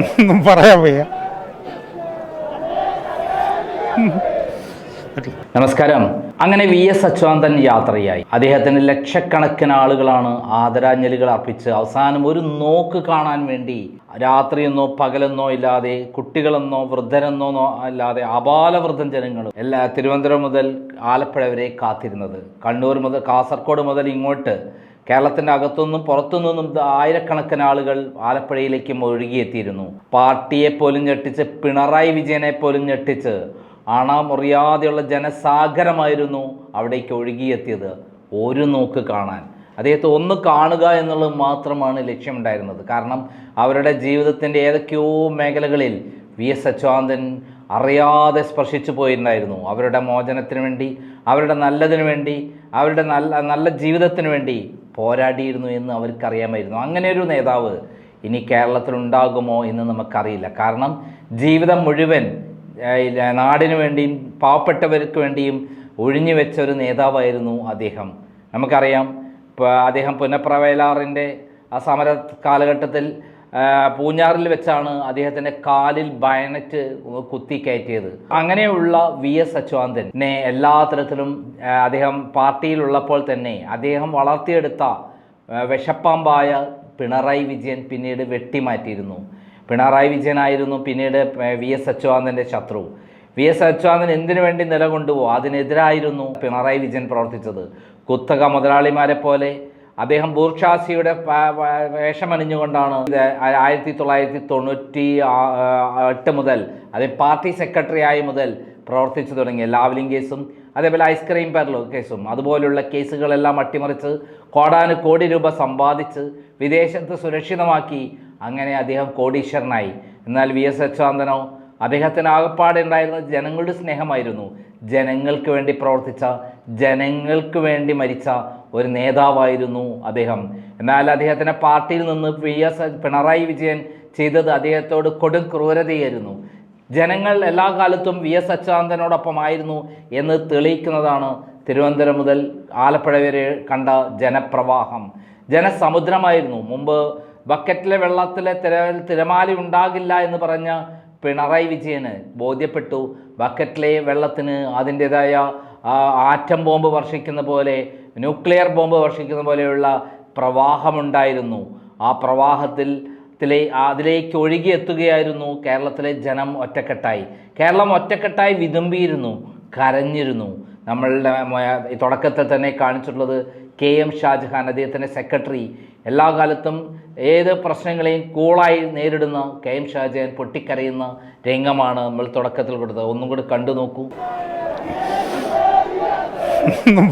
ഒന്നും പറയാൻ വയ്യ. നമസ്കാരം. അങ്ങനെ വി എസ് അച്യുതാനന്ദൻ യാത്രയായി. അദ്ദേഹത്തിന് ലക്ഷക്കണക്കിന് ആളുകളാണ് ആദരാഞ്ജലികൾ അർപ്പിച്ച് അവസാനം ഒരു നോക്ക് കാണാൻ വേണ്ടി രാത്രിയെന്നോ പകലെന്നോ ഇല്ലാതെ കുട്ടികളെന്നോ വൃദ്ധരെന്നോ അല്ലാതെ അപാലവൃദ്ധം ജനങ്ങളും എല്ലാ തിരുവനന്തപുരം മുതൽ ആലപ്പുഴ വരെ കാത്തിരുന്നത്. കണ്ണൂർ മുതൽ കാസർഗോഡ് മുതൽ ഇങ്ങോട്ട് കേരളത്തിന്റെ അകത്തുനിന്നും പുറത്തുനിന്നും ആയിരക്കണക്കിന് ആളുകൾ ആലപ്പുഴയിലേക്ക് ഒഴുകിയെത്തിയിരുന്നു. പാർട്ടിയെ പോലും ഞെട്ടിച്ച് പിണറായി വിജയനെ പോലും ഞെട്ടിച്ച് അണമുറിയാതെയുള്ള ജനസാഗരമായിരുന്നു അവിടേക്ക് ഒഴുകിയെത്തിയത് ഒരു നോക്ക് കാണാൻ. അദ്ദേഹത്തെ ഒന്ന് കാണുക എന്നുള്ളത് മാത്രമാണ് ലക്ഷ്യമുണ്ടായിരുന്നത്. കാരണം അവരുടെ ജീവിതത്തിന്റെ ഏതൊക്കെയോ മേഖലകളിൽ വി എസ് അച്യുതാനന്ദൻ അറിയാതെ സ്പർശിച്ചു പോയിട്ടുണ്ടായിരുന്നു. അവരുടെ മോചനത്തിന് വേണ്ടി അവരുടെ നല്ലതിനു വേണ്ടി അവരുടെ നല്ല നല്ല ജീവിതത്തിന് വേണ്ടി പോരാടിയിരുന്നു എന്ന് അവർക്കറിയാമായിരുന്നു. അങ്ങനെ ഒരു നേതാവ് ഇനി കേരളത്തിലുണ്ടാകുമോ എന്ന് നമുക്കറിയില്ല. കാരണം ജീവിതം മുഴുവൻ നാടിനു വേണ്ടിയും പാവപ്പെട്ടവർക്ക് വേണ്ടിയും ഒഴിഞ്ഞു വെച്ച ഒരു നേതാവായിരുന്നു അദ്ദേഹം. നമുക്കറിയാം അദ്ദേഹം പുനപ്രവേലാറിന്റെ ആ സമര കാലഘട്ടത്തിൽ പൂഞ്ഞാറിൽ വെച്ചാണ് അദ്ദേഹത്തിന്റെ കാലിൽ ബയനറ്റ് കുത്തി കയറ്റിയത്. അങ്ങനെയുള്ള വി എസ് അച്യുതാനന്ദനെ എല്ലാ തരത്തിലും അദ്ദേഹം പാർട്ടിയിലുള്ളപ്പോൾ തന്നെ അദ്ദേഹം വളർത്തിയെടുത്ത വിഷപ്പാമ്പായ പിണറായി വിജയൻ പിന്നീട് വെട്ടിമാറ്റിയിരുന്നു. പിണറായി വിജയനായിരുന്നു പിന്നീട് വി എസ് അച്യുതാനന്ദന്റെ ശത്രു. വി എസ് അച്യുതാനന്ദൻ എന്തിനു വേണ്ടി നിലകൊണ്ടുവോ? അതിനെതിരായിരുന്നു പിണറായി വിജയൻ പ്രവർത്തിച്ചത്. കുത്തക മുതലാളിമാരെ പോലെ അദ്ദേഹം ബൂർഷാസിയുടെ വേഷമണിഞ്ഞുകൊണ്ടാണ് ഇത് ആയിരത്തി തൊള്ളായിരത്തി തൊണ്ണൂറ്റി എട്ട് മുതൽ അതെ പാർട്ടി സെക്രട്ടറി ആയി മുതൽ പ്രവർത്തിച്ചു തുടങ്ങിയ ലാവ്ലിംഗ് കേസും അതേപോലെ ഐസ്ക്രീം പെർലോ കേസും അതുപോലുള്ള കേസുകളെല്ലാം അട്ടിമറിച്ച് കോടാനു കോടി രൂപ സമ്പാദിച്ച് വിദേശത്ത് സുരക്ഷിതമാക്കി അങ്ങനെ അദ്ദേഹം കോടീശ്വരനായി. എന്നാൽ വി എസ് അച്യുതാനന്ദനോ അദ്ദേഹത്തിന് ആകപ്പാടെ ഉണ്ടായിരുന്നത് ജനങ്ങളുടെ സ്നേഹമായിരുന്നു. ജനങ്ങൾക്ക് വേണ്ടി പ്രവർത്തിച്ച ജനങ്ങൾക്ക് വേണ്ടി മരിച്ച ഒരു നേതാവായിരുന്നു അദ്ദേഹം. എന്നാൽ അദ്ദേഹത്തിന്റെ പാർട്ടിയിൽ നിന്ന് പി എസ് പിണറായി വിജയൻ ചെയ്തത് അദ്ദേഹത്തോട് കൊടും ക്രൂരതയായിരുന്നു. ജനങ്ങൾ എല്ലാ കാലത്തും വി എസ് അച്യുതാനന്ദനോടൊപ്പമായിരുന്നു എന്ന് തെളിയിക്കുന്നതാണ് തിരുവനന്തപുരം മുതൽ ആലപ്പുഴ വരെ കണ്ട ജനപ്രവാഹം. ജനസമുദ്രമായിരുന്നു. മുമ്പ് ബക്കറ്റിലെ വെള്ളത്തിലെ തിര തിരമാല ഉണ്ടാകില്ല എന്ന് പറഞ്ഞ പിണറായി വിജയന് ബോധ്യപ്പെട്ടു. ബക്കറ്റിലെ വെള്ളത്തിന് അതിന്റെതായ ആറ്റം ബോംബ് വർഷിക്കുന്ന പോലെ ന്യൂക്ലിയർ ബോംബ് വർഷിക്കുന്ന പോലെയുള്ള പ്രവാഹമുണ്ടായിരുന്നു. ആ പ്രവാഹത്തിൽ അതിലേക്ക് ഒഴുകിയെത്തുകയായിരുന്നു കേരളത്തിലെ ജനം ഒറ്റക്കെട്ടായി. കേരളം ഒറ്റക്കെട്ടായി വിതുമ്പിയിരുന്നു കരഞ്ഞിരുന്നു. നമ്മളുടെ തുടക്കത്തിൽ തന്നെ കാണിച്ചിട്ടുള്ളത് കെ എം ഷാജഹാൻ അദ്ദേഹത്തിന്റെ സെക്രട്ടറി. എല്ലാ കാലത്തും ഏത് പ്രശ്നങ്ങളെയും കൂളായി നേരിടുന്ന കെ എം ഷാജഹാൻ പൊട്ടിക്കരയുന്ന രംഗമാണ് നമ്മൾ തുടക്കത്തിൽ കൊടുത്തത്. ഒന്നും കൂടി കണ്ടു നോക്കൂ.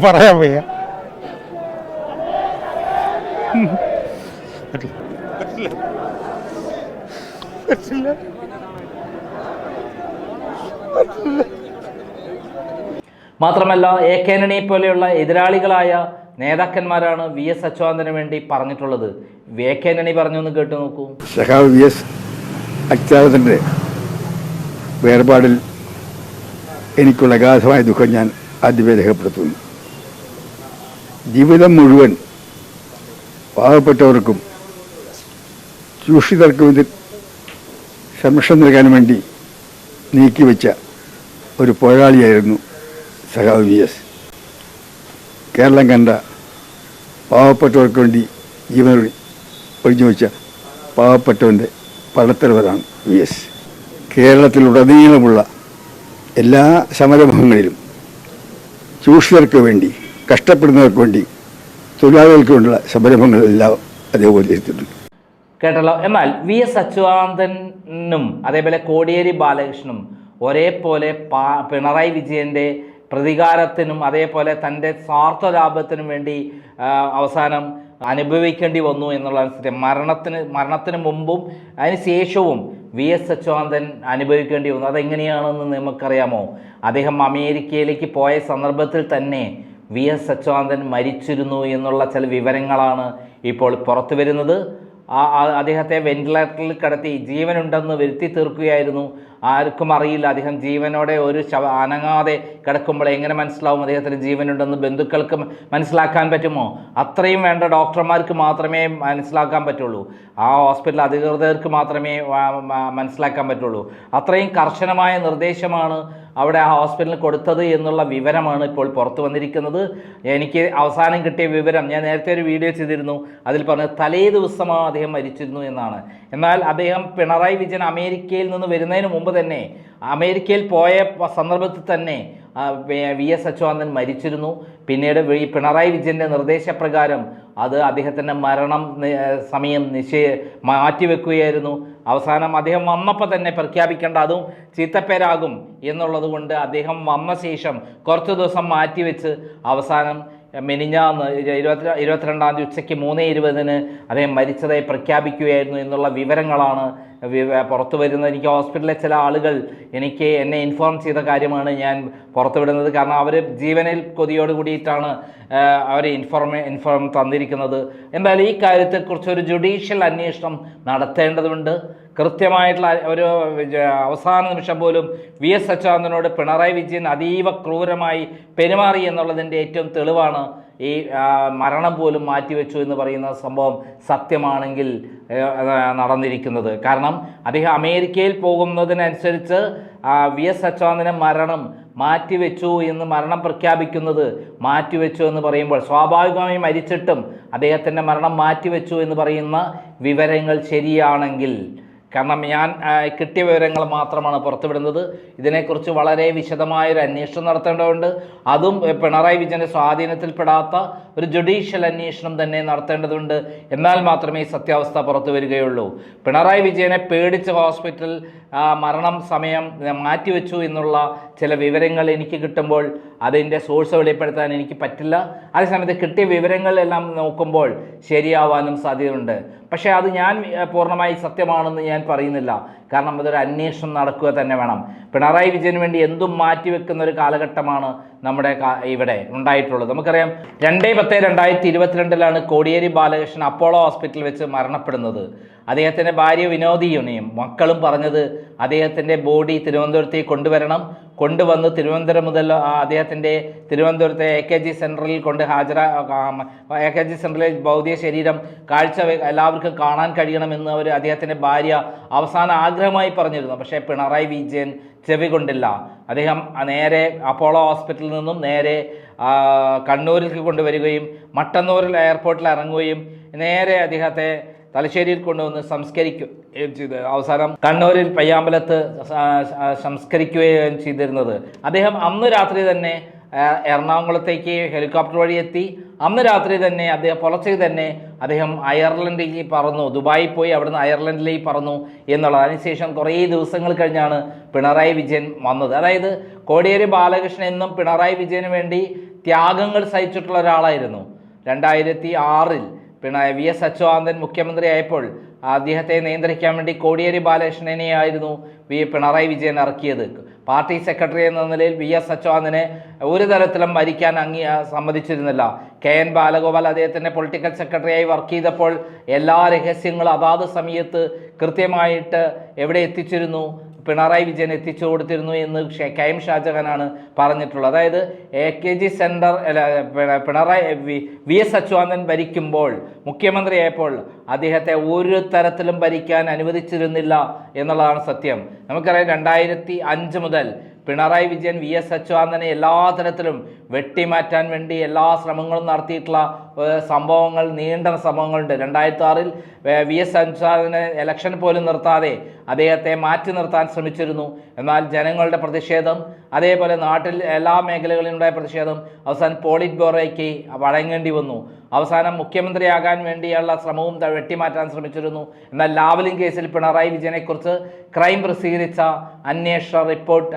പറയാൻ വയ്യ. മാത്രമല്ല എ. കെ ആന്റണിയെ പോലെയുള്ള എതിരാളികളായ നേതാക്കന്മാരാണ് വി. എസ്. അച്യുതാനന്ദന് വേണ്ടി പറഞ്ഞിട്ടുള്ളത്. V A. കെ ആന്റണി പറഞ്ഞു എന്ന് കേട്ടു നോക്കൂ. സഖാവ് വി. എസ്. അച്യുതാനന്ദന്റെ വേർപാടിൽ എനിക്കുള്ള അഗാധമായ ദുഃഖം ഞാൻ ആദ്യമേ രേഖപ്പെടുത്തുന്നു. ജീവിതം മുഴുവൻ പാവപ്പെട്ടവർക്കും ചൂഷിതർക്കും ഇതിൽ സംരക്ഷണം നൽകാൻ വേണ്ടി നീക്കിവെച്ച ഒരു പോരാളിയായിരുന്നു സഖാവ് വി എസ്. കേരളം കണ്ട പാവപ്പെട്ടവർക്ക് വേണ്ടി ജീവൻ ഒഴിഞ്ഞു വെച്ച പാവപ്പെട്ടവന്റെ പടത്തലവരാണ് വി എസ്. കേരളത്തിലുടനീളമുള്ള എല്ലാ സമരമുഖങ്ങളിലും ചൂഷിതർക്ക് വേണ്ടി കഷ്ടപ്പെടുന്നവർക്ക് വേണ്ടി തൊഴിലാളികൾക്ക് വേണ്ടിയുള്ള സംരംഭങ്ങളെല്ലാം അതേപോലെ ചെയ്തിട്ടുണ്ട് കേട്ടല്ലോ. എന്നാൽ വി എസ് അച്യുതാനന്ദനും അതേപോലെ കോടിയേരി ബാലകൃഷ്ണനും ഒരേപോലെ പാ പിണറായി വിജയന്റെ പ്രതികാരത്തിനും അതേപോലെ തന്റെ സ്വാർത്ഥ ലാഭത്തിനും വേണ്ടി അവസാനം അനുഭവിക്കേണ്ടി വന്നു എന്നുള്ള സത്യം. മരണത്തിന് മരണത്തിന് മുമ്പും അതിന് ശേഷവും വി എസ് അച്യുതാനന്ദൻ അനുഭവിക്കേണ്ടി വന്നു. അതെങ്ങനെയാണെന്ന് നമുക്കറിയാമോ? അദ്ദേഹം അമേരിക്കയിലേക്ക് പോയ സന്ദർഭത്തിൽ തന്നെ വി എസ് അച്യുതാനന്ദൻ മരിച്ചിരുന്നു എന്നുള്ള ചില വിവരങ്ങളാണ് ഇപ്പോൾ പുറത്തു വരുന്നത്. അദ്ദേഹത്തെ വെന്റിലേറ്ററിൽ കിടത്തി ജീവനുണ്ടെന്ന് വരുത്തി തീർക്കുകയായിരുന്നു. ആർക്കും അറിയില്ല. അദ്ദേഹം ജീവനോടെ ഒരു ശവ അനങ്ങാതെ കിടക്കുമ്പോൾ എങ്ങനെ മനസ്സിലാവും അദ്ദേഹത്തിന് ജീവനുണ്ടെന്ന് ബന്ധുക്കൾക്ക് മനസ്സിലാക്കാൻ പറ്റുമോ? അത്രയും വേണ്ട ഡോക്ടർമാർക്ക് മാത്രമേ മനസ്സിലാക്കാൻ പറ്റുള്ളൂ. ആ ഹോസ്പിറ്റൽ അധികൃതർക്ക് മാത്രമേ മനസ്സിലാക്കാൻ പറ്റുള്ളൂ. അത്രയും കർശനമായ നിർദ്ദേശമാണ് അവിടെ ആ ഹോസ്പിറ്റലിൽ കൊടുത്തത് എന്നുള്ള വിവരമാണ് ഇപ്പോൾ പുറത്തു വന്നിരിക്കുന്നത്. എനിക്ക് അവസാനം കിട്ടിയ വിവരം ഞാൻ നേരത്തെ ഒരു വീഡിയോ ചെയ്തിരുന്നു. അതിൽ പറഞ്ഞ തലേ ദിവസമാണ് അദ്ദേഹം മരിച്ചിരുന്നു എന്നാണ്. എന്നാൽ അദ്ദേഹം പിണറായി വിജയൻ അമേരിക്കയിൽ നിന്ന് വരുന്നതിന് മുമ്പ് തന്നെ അമേരിക്കയിൽ പോയ സന്ദർഭത്തിൽ തന്നെ വി- എസ് അച്യുതാനന്ദൻ മരിച്ചിരുന്നു. പിന്നീട് ഈ പിണറായി വിജയന്റെ നിർദ്ദേശപ്രകാരം അത് അദ്ദേഹത്തിന്റെ മരണം സമയം നിശ്ചയ മാറ്റിവെക്കുകയായിരുന്നു. അവസാനം അദ്ദേഹം വന്നപ്പോൾ തന്നെ പ്രഖ്യാപിക്കേണ്ട അതും ചീത്തപ്പേരാകും എന്നുള്ളത് കൊണ്ട് അദ്ദേഹം വന്ന ശേഷം കുറച്ച് ദിവസം മാറ്റിവെച്ച് അവസാനം മെനിഞ്ഞാന്ന് ഇരുപത്തി ഇരുപത്തിരണ്ടാം തീയതി ഉച്ചയ്ക്ക് മൂന്ന് ഇരുപതിന് അദ്ദേഹം മരിച്ചതായി പ്രഖ്യാപിക്കുകയായിരുന്നു എന്നുള്ള വിവരങ്ങളാണ് പുറത്തു വരുന്നത്. എനിക്ക് ഹോസ്പിറ്റലിലെ ചില ആളുകൾ എനിക്ക് എന്നെ ഇൻഫോം ചെയ്ത കാര്യമാണ് ഞാൻ പുറത്തുവിടുന്നത് കാരണം അവർ ജീവനിൽ കൊതിയോട് കൂടിയിട്ടാണ് അവർ ഇൻഫോർമേ ഇൻഫോം തന്നിരിക്കുന്നത്. എന്തായാലും ഈ കാര്യത്തെക്കുറിച്ച് ഒരു ജുഡീഷ്യൽ അന്വേഷണം നടത്തേണ്ടതുണ്ട്. കൃത്യമായിട്ടുള്ള ഒരു അവസാന നിമിഷം പോലും വി എസ് അച്യുതാനന്ദനോട് പിണറായി വിജയൻ അതീവ ക്രൂരമായി പെരുമാറി എന്നുള്ളതിന്റെ ഏറ്റവും തെളിവാണ് ഈ മരണം പോലും മാറ്റിവെച്ചു എന്ന് പറയുന്ന സംഭവം സത്യമാണെങ്കിൽ നടന്നിരിക്കുന്നത്. കാരണം അദ്ദേഹം അമേരിക്കയിൽ പോകുന്നതിനനുസരിച്ച് വി എസ് അച്യുതാനന്ദന്റെ മരണം മാറ്റിവെച്ചു എന്ന് മരണം പ്രഖ്യാപിക്കുന്നത് മാറ്റിവെച്ചു എന്ന് പറയുമ്പോൾ സ്വാഭാവികമായി മരിച്ചിട്ടും അദ്ദേഹത്തിന്റെ മരണം മാറ്റിവെച്ചു എന്ന് പറയുന്ന വിവരങ്ങൾ ശരിയാണെങ്കിൽ കാരണം ഞാൻ കിട്ടിയ വിവരങ്ങൾ മാത്രമാണ് പുറത്തുവിടുന്നത്. ഇതിനെക്കുറിച്ച് വളരെ വിശദമായൊരു അന്വേഷണം നടത്തേണ്ടതുണ്ട്. അതും പിണറായി വിജയന്റെ സ്വാധീനത്തിൽപ്പെടാത്ത ഒരു ജുഡീഷ്യൽ അന്വേഷണം തന്നെ നടത്തേണ്ടതുണ്ട്. എന്നാൽ മാത്രമേ സത്യാവസ്ഥ പുറത്തു വരികയുള്ളൂ പിണറായി വിജയനെ പേടിച്ച് ഹോസ്പിറ്റൽ മരണം സമയം മാറ്റിവെച്ചു എന്നുള്ള ചില വിവരങ്ങൾ എനിക്ക് കിട്ടുമ്പോൾ അതിന്റെ സോഴ്സ് വെളിപ്പെടുത്താൻ എനിക്ക് പറ്റില്ല. അതേസമയത്ത് കിട്ടിയ വിവരങ്ങളെല്ലാം നോക്കുമ്പോൾ ശരിയാവാനും സാധ്യതയുണ്ട്. പക്ഷേ അത് ഞാൻ പൂർണമായി സത്യമാണെന്ന് ഞാൻ പറയുന്നില്ല. കാരണം അതൊരു അന്വേഷണം നടക്കുക തന്നെ വേണം. പിണറായി വിജയന് വേണ്ടി എന്തും മാറ്റിവെക്കുന്ന ഒരു കാലഘട്ടമാണ് നമ്മുടെ ഇവിടെ ഉണ്ടായിട്ടുള്ളത്. നമുക്കറിയാം രണ്ടേ പത്ത് രണ്ടായിരത്തി ഇരുപത്തിരണ്ടിലാണ് കോടിയേരി ബാലകൃഷ്ണൻ അപ്പോളോ ഹോസ്പിറ്റലിൽ വെച്ച് മരണപ്പെടുന്നത്. അദ്ദേഹത്തിന്റെ ഭാര്യ വിനോദിയുണിയും മക്കളും പറഞ്ഞത് അദ്ദേഹത്തിന്റെ ബോഡി തിരുവനന്തപുരത്തേക്ക് കൊണ്ടുവരണം. കൊണ്ടുവന്ന് തിരുവനന്തപുരം മുതൽ അദ്ദേഹത്തിന്റെ തിരുവനന്തപുരത്തെ എ കെ ജി സെന്ററിൽ കൊണ്ട് ഹാജര എ കെ ജി സെന്ററിലെ ഭൗതിക ശരീരം കാഴ്ച എല്ലാവർക്കും കാണാൻ കഴിയണമെന്ന് അവർ അദ്ദേഹത്തിന്റെ ഭാര്യ അവസാന ആഗ്രഹമായി പറഞ്ഞിരുന്നു. പക്ഷേ പിണറായി വിജയൻ ചെവി കൊണ്ടില്ല. അദ്ദേഹം നേരെ അപ്പോളോ ഹോസ്പിറ്റലിൽ നിന്നും നേരെ കണ്ണൂരിലേക്ക് കൊണ്ടുവരികയും മട്ടന്നൂരിൽ എയർപോർട്ടിൽ ഇറങ്ങുകയും നേരെ അദ്ദേഹത്തെ തലശ്ശേരിയിൽ കൊണ്ടുവന്ന് സംസ്കരിക്കുകയും ചെയ്ത് അവസാനം കണ്ണൂരിൽ പയ്യാമ്പലത്ത് സംസ്കരിക്കുകയും ചെയ്തിരുന്നത്. അദ്ദേഹം അന്ന് രാത്രി തന്നെ എറണാകുളത്തേക്ക് ഹെലികോപ്റ്റർ വഴി എത്തി. അന്ന് രാത്രി തന്നെ അദ്ദേഹം പുലർച്ചെ തന്നെ അദ്ദേഹം അയർലൻഡിലേക്ക് പറന്നു. ദുബായിൽ പോയി അവിടുന്ന് അയർലൻഡിലേക്ക് പറന്നു എന്നുള്ളത് അതിനുശേഷം കുറേ ദിവസങ്ങൾ കഴിഞ്ഞാണ് പിണറായി വിജയൻ വന്നത്. അതായത് കോടിയേരി ബാലകൃഷ്ണൻ എന്നും പിണറായി വിജയന് വേണ്ടി ത്യാഗങ്ങൾ സഹിച്ചിട്ടുള്ള ഒരാളായിരുന്നു. രണ്ടായിരത്തി ആറിൽ പിണറായി വി എസ് അച്യുതാനന്ദൻ മുഖ്യമന്ത്രിയായപ്പോൾ അദ്ദേഹത്തെ നിയന്ത്രിക്കാൻ വേണ്ടി കോടിയേരി ബാലകൃഷ്ണനെയായിരുന്നു വി പിണറായി വിജയൻ ഇറക്കിയത്. പാർട്ടി സെക്രട്ടറി എന്ന നിലയിൽ വി എസ് അച്യുതാനന്ദനെ ഒരു തരത്തിലും മരിക്കാൻ അംഗീ സമ്മതിച്ചിരുന്നില്ല. കെ എൻ ബാലഗോപാൽ അദ്ദേഹത്തിന്റെ പൊളിറ്റിക്കൽ സെക്രട്ടറിയായി വർക്ക് ചെയ്തപ്പോൾ എല്ലാ രഹസ്യങ്ങളും അതാത് സമയത്ത് കൃത്യമായിട്ട് എവിടെ എത്തിച്ചിരുന്നു? പിണറായി വിജയൻ എത്തിച്ചു കൊടുത്തിരുന്നു എന്ന് കെ എം ഷാജഹാനാണ് പറഞ്ഞിട്ടുള്ളത്. അതായത് A K G centre Pinarayi V- S Achuthanandan ഭരിക്കുമ്പോൾ മുഖ്യമന്ത്രിയായപ്പോൾ അദ്ദേഹത്തെ ഒരു തരത്തിലും ഭരിക്കാൻ അനുവദിച്ചിരുന്നില്ല എന്നുള്ളതാണ് സത്യം. നമുക്കറിയാം രണ്ടായിരത്തി അഞ്ച് മുതൽ പിണറായി വിജയൻ വി എസ് അച്യുതാനന്ദനെ എല്ലാ തരത്തിലും വെട്ടിമാറ്റാൻ വേണ്ടി എല്ലാ ശ്രമങ്ങളും നടത്തിയിട്ടുള്ള സംഭവങ്ങൾ നീണ്ട സംഭവങ്ങളുണ്ട്. രണ്ടായിരത്തി ആറിൽ വി എസ് അച്യുതാനന്ദനെ ഇലക്ഷൻ പോലും നിർത്താതെ അദ്ദേഹത്തെ മാറ്റി നിർത്താൻ ശ്രമിച്ചിരുന്നു. എന്നാൽ ജനങ്ങളുടെ പ്രതിഷേധം അതേപോലെ നാട്ടിൽ എല്ലാ മേഖലകളിലുണ്ടായ പ്രതിഷേധം അവസാനം പോളിറ്റ് ബ്യൂറോയ്ക്ക് വഴങ്ങേണ്ടി വന്നു. അവസാനം മുഖ്യമന്ത്രിയാകാൻ വേണ്ടിയുള്ള ശ്രമവും വെട്ടിമാറ്റാൻ ശ്രമിച്ചിരുന്നു. എന്നാൽ ലാവലിംഗ് കേസിൽ പിണറായി വിജയനെക്കുറിച്ച് ക്രൈം പ്രസിദ്ധീകരിച്ച അന്വേഷണ റിപ്പോർട്ട്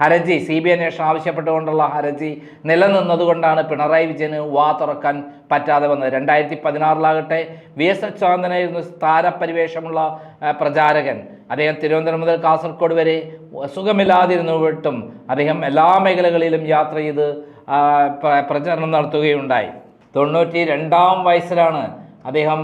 ഹരജി സി ബി അന്വേഷണം ആവശ്യപ്പെട്ടുകൊണ്ടുള്ള ഹരജി നിലനിന്നതുകൊണ്ടാണ് പിണറായി വിജയന് വാ തുറക്കാൻ പറ്റാതെ വന്നത്. രണ്ടായിരത്തി പതിനാറിലാകട്ടെ വി എസ് അച്യുതാനന്ദനായിരുന്നു താരപരിവേഷമുള്ള പ്രചാരകൻ. അദ്ദേഹം തിരുവനന്തപുരം മുതൽ കാസർഗോഡ് വരെ സുഖമില്ലാതിരുന്നിട്ടും അദ്ദേഹം എല്ലാ മേഖലകളിലും യാത്ര ചെയ്ത് പ്രചരണം നടത്തുകയുണ്ടായി. തൊണ്ണൂറ്റി രണ്ടാം വയസ്സിലാണ് അദ്ദേഹം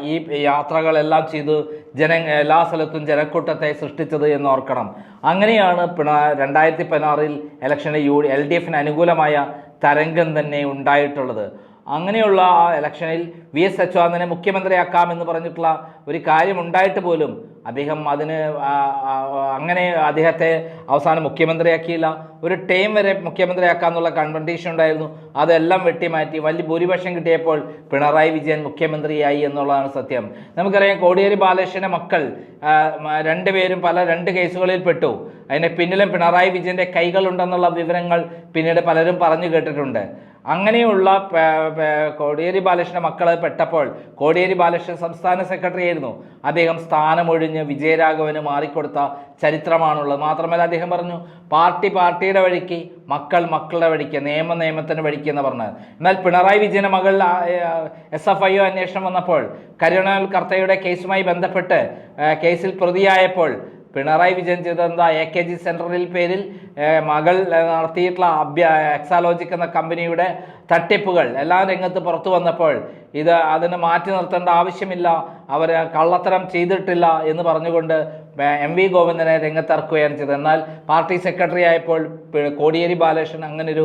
ഈ യാത്രകളെല്ലാം ചെയ്ത് ജന എല്ലാ സ്ഥലത്തും ജനക്കൂട്ടത്തെ സൃഷ്ടിച്ചത് എന്ന് ഓർക്കണം. അങ്ങനെയാണ് പിണ രണ്ടായിരത്തി പതിനാറിൽ ഇലക്ഷനിൽ യു എൽ ഡി എഫിന് അനുകൂലമായ തരംഗം തന്നെ ഉണ്ടായിട്ടുള്ളത്. അങ്ങനെയുള്ള ആ ഇലക്ഷനിൽ വി എസ് അച്യുതാനന്ദനെ മുഖ്യമന്ത്രിയാക്കാം എന്ന് പറഞ്ഞിട്ടുള്ള ഒരു കാര്യമുണ്ടായിട്ട് പോലും അദ്ദേഹം അതിന് അങ്ങനെ അദ്ദേഹത്തെ അവസാനം മുഖ്യമന്ത്രിയാക്കിയില്ല. ഒരു ടൈം വരെ മുഖ്യമന്ത്രിയാക്കാന്നുള്ള കൺവെന്റേഷൻ ഉണ്ടായിരുന്നു. അതെല്ലാം വെട്ടിമാറ്റി വലിയ ഭൂരിപക്ഷം കിട്ടിയപ്പോൾ പിണറായി വിജയൻ മുഖ്യമന്ത്രിയായി എന്നുള്ളതാണ് സത്യം. നമുക്കറിയാം കോടിയേരി ബാലകൃഷ്ണന്റെ മക്കൾ രണ്ടുപേരും പല രണ്ട് കേസുകളിൽ പെട്ടു. അതിന് പിന്നിലും പിണറായി വിജയന്റെ കൈകളുണ്ടെന്നുള്ള വിവരങ്ങൾ പിന്നീട് പലരും പറഞ്ഞു കേട്ടിട്ടുണ്ട്. അങ്ങനെയുള്ള കോടിയേരി ബാലകൃഷ്ണ മക്കൾ പെട്ടപ്പോൾ കോടിയേരി ബാലകൃഷ്ണൻ സംസ്ഥാന സെക്രട്ടറി ആയിരുന്നു. അദ്ദേഹം സ്ഥാനമൊഴിഞ്ഞ് വിജയരാഘവന് മാറിക്കൊടുത്ത ചരിത്രമാണുള്ളത്. മാത്രമല്ല അദ്ദേഹം പറഞ്ഞു പാർട്ടി പാർട്ടിയുടെ വഴിക്ക് മക്കൾ മക്കളുടെ വഴിക്ക് നിയമ നിയമത്തിന് വഴിക്ക് എന്ന് പറഞ്ഞത് എന്നാൽ പിണറായി വിജയന്റെ മകൾ എസ് എഫ് ഐ ഒ അന്വേഷണം വന്നപ്പോൾ കരുണൽ കർത്തയുടെ കേസുമായി ബന്ധപ്പെട്ട് കേസിൽ പ്രതിയായപ്പോൾ പിണറായി വിജയൻ ചെയ്തത് എന്താ എ കെ ജി സെന്ററിൽ പേരിൽ മകൾ നടത്തിയിട്ടുള്ള അഭ്യ എക്സാലോജിക് എന്ന കമ്പനിയുടെ തട്ടിപ്പുകൾ എല്ലാ രംഗത്ത് പുറത്തു വന്നപ്പോൾ ഇത് അതിന് മാറ്റി നിർത്തേണ്ട ആവശ്യമില്ല അവർ കള്ളത്തരം ചെയ്തിട്ടില്ല എന്ന് പറഞ്ഞുകൊണ്ട് എം വി ഗോവിന്ദനെ രംഗത്തിറക്കുകയാണ് ചെയ്തത്. എന്നാൽ പാർട്ടി സെക്രട്ടറി ആയപ്പോൾ കോടിയേരി ബാലകൃഷ്ണൻ അങ്ങനൊരു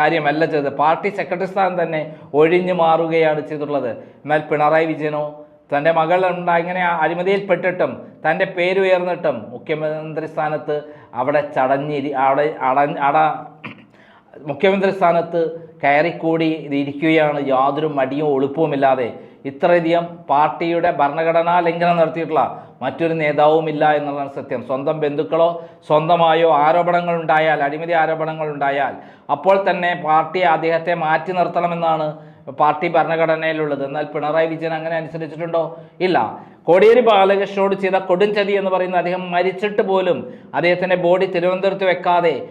കാര്യമല്ല ചെയ്തത്. പാർട്ടി സെക്രട്ടറി സ്ഥാനം തന്നെ ഒഴിഞ്ഞു മാറുകയാണ് ചെയ്തിട്ടുള്ളത് എന്നാൽ പിണറായി വിജയനോ തന്റെ മകൾ ഇങ്ങനെ അഴിമതിയിൽപ്പെട്ടിട്ടും തന്റെ പേര് ഉയർന്നിട്ടും മുഖ്യമന്ത്രി സ്ഥാനത്ത് അവിടെ ചടഞ്ഞിരി അവിടെ അട അട മുഖ്യമന്ത്രി സ്ഥാനത്ത് കയറിക്കൂടി ഇരിക്കുകയാണ്. യാതൊരു മടിയും ഇല്ലാതെ ഇത്രയധികം പാർട്ടിയുടെ ഭരണഘടനാ ലംഘനം നടത്തിയിട്ടുള്ള മറ്റൊരു നേതാവുമില്ല എന്നുള്ളതാണ് സത്യം. സ്വന്തം ബന്ധുക്കളോ സ്വന്തമായോ ആരോപണങ്ങൾ ഉണ്ടായാൽ അഴിമതി ആരോപണങ്ങൾ ഉണ്ടായാൽ അപ്പോൾ തന്നെ പാർട്ടി അദ്ദേഹത്തെ മാറ്റി നിർത്തണമെന്നാണ് പാർട്ടി ഭരണഘടനയിലുള്ളത്. എന്നാൽ പിണറായി വിജയൻ അങ്ങനെ അനുസരിച്ചിട്ടുണ്ടോ? ഇല്ല. കോടിയേരി ബാലകൃഷ്ണനോട് ചെയ്ത കൊടുംചതി എന്ന് പറയുന്ന അദ്ദേഹം മരിച്ചിട്ട് പോലും അദ്ദേഹത്തിന്റെ ബോഡി തിരുവനന്തപുരത്ത് വെക്കാതെ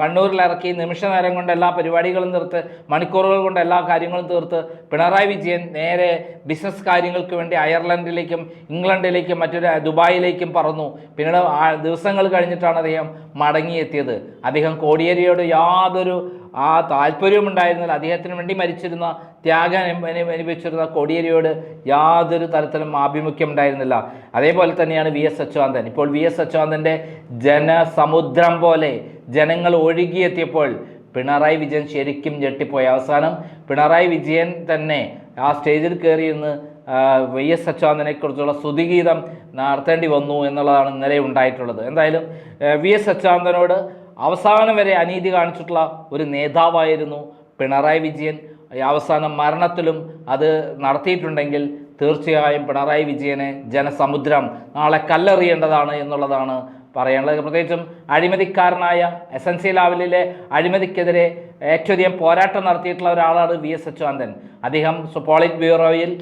കണ്ണൂരിൽ ഇറക്കി നിമിഷ നേരം കൊണ്ട് എല്ലാ പരിപാടികളും തീർത്ത് മണിക്കൂറുകൾ കൊണ്ട് എല്ലാ കാര്യങ്ങളും തീർത്ത് പിണറായി വിജയൻ നേരെ ബിസിനസ് കാര്യങ്ങൾക്ക് വേണ്ടി അയർലൻഡിലേക്കും ഇംഗ്ലണ്ടിലേക്കും മറ്റൊരു ദുബായിലേക്കും പറന്നു. പിന്നീട് ദിവസങ്ങൾ കഴിഞ്ഞിട്ടാണ് അദ്ദേഹം മടങ്ങിയെത്തിയത്. അദ്ദേഹം കോടിയേരിയോട് യാതൊരു ആ താല്പര്യവും ഉണ്ടായിരുന്നില്ല അദ്ദേഹത്തിന് വേണ്ടി മരിച്ചിരുന്ന ത്യാഗം അനു- അനു- അനുഭവിച്ചിരുന്ന കോടിയേരിയോട് യാതൊരു തരത്തിലും ആഭിമുഖ്യം ഉണ്ടായിരുന്നില്ല അതേപോലെ തന്നെയാണ് വി എസ് അച്യുതാനന്ദൻ. ഇപ്പോൾ വി എസ് അച്യുതാനന്ദന്റെ ജനസമുദ്രം പോലെ ജനങ്ങൾ ഒഴുകിയെത്തിയപ്പോൾ പിണറായി വിജയൻ ശരിക്കും ഞെട്ടിപ്പോയി. അവസാനം പിണറായി വിജയൻ തന്നെ ആ സ്റ്റേജിൽ കയറിയിരുന്ന് വി എസ് അച്യുതാനന്ദനെക്കുറിച്ചുള്ള സ്തുതിഗീതം നടത്തേണ്ടി വന്നു എന്നുള്ളതാണ് ഇന്നലെ ഉണ്ടായിട്ടുള്ളത്. എന്തായാലും വി എസ് അച്യുതാനന്ദനോട് അവസാനം വരെ അനീതി കാണിച്ചിട്ടുള്ള ഒരു നേതാവായിരുന്നു പിണറായി വിജയൻ. അവസാനം മരണത്തിലും അത് നടത്തിയിട്ടുണ്ടെങ്കിൽ തീർച്ചയായും പിണറായി വിജയനെ ജനസമുദ്രം നാളെ കല്ലെറിയേണ്ടതാണ് എന്നുള്ളതാണ് പറയാനുള്ളത്. പ്രത്യേകിച്ചും അഴിമതിക്കാരനായ എസ് എൻ സി ലാവലിലെ അഴിമതിക്കെതിരെ ഏറ്റവും അധികം പോരാട്ടം നടത്തിയിട്ടുള്ള ഒരാളാണ് വി എസ് അച്യുതാനന്ദൻ. അദ്ദേഹം പോളിറ്റ് ബ്യൂറോയിൽ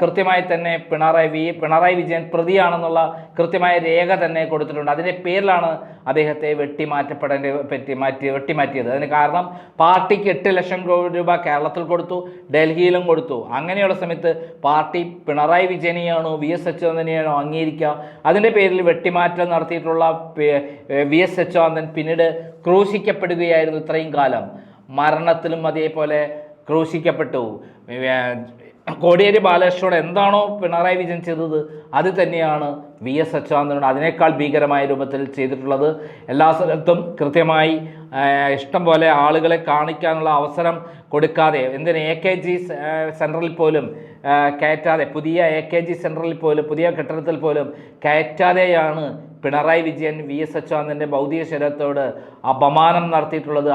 കൃത്യമായി തന്നെ പിണറായി വി പിണറായി വിജയൻ പ്രതിയാണെന്നുള്ള കൃത്യമായ രേഖ തന്നെ കൊടുത്തിട്ടുണ്ട്. അതിന്റെ പേരിലാണ് അദ്ദേഹത്തെ വെട്ടിമാറ്റപ്പെടേണ്ടി പറ്റി മാറ്റി വെട്ടിമാറ്റിയത്. അതിന് കാരണം പാർട്ടിക്ക് എട്ട് ലക്ഷം കോടി രൂപ കേരളത്തിൽ കൊടുത്തു ഡൽഹിയിലും കൊടുത്തു. അങ്ങനെയുള്ള സമയത്ത് പാർട്ടി പിണറായി വിജയനെയാണോ വി എസ് അച്യുതനെയാണോ അംഗീകരിക്കുക? അതിന്റെ പേരിൽ വെട്ടിമാറ്റം നടത്തിയിട്ടുള്ള വി എസ് അച്യുതാനന്ദൻ പിന്നീട് ക്രൂശിക്കപ്പെടുകയായിരുന്നു ഇത്രയും കാലം. മരണത്തിലും അതേപോലെ ക്രൂശിക്കപ്പെട്ടു. കോടിയേരി ബാലകൃഷ്ണനോട് എന്താണോ പിണറായി വിജയൻ ചെയ്തത് അത് തന്നെയാണ് വി എസ് അച്യുതാനന്ദനോട് അതിനേക്കാൾ ഭീകരമായ രൂപത്തിൽ ചെയ്തിട്ടുള്ളത്. എല്ലാ സ്ഥലത്തും കൃത്യമായി ഇഷ്ടം പോലെ ആളുകളെ കാണിക്കാനുള്ള അവസരം കൊടുക്കാതെ എന്തിന് എ കെ ജി സെൻട്രലിൽ പോലും കയറ്റാതെ പുതിയ എ കെ ജി സെൻട്രലിൽ പോലും പുതിയ കെട്ടിടത്തിൽ പോലും കയറ്റാതെയാണ് പിണറായി വിജയൻ വി എസ് അച്യുതാനന്ദന്റെ ഭൗതിക ശരീരത്തോട് അപമാനം നടത്തിയിട്ടുള്ളത്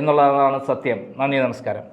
എന്നുള്ളതാണ് സത്യം. നന്ദി നമസ്കാരം.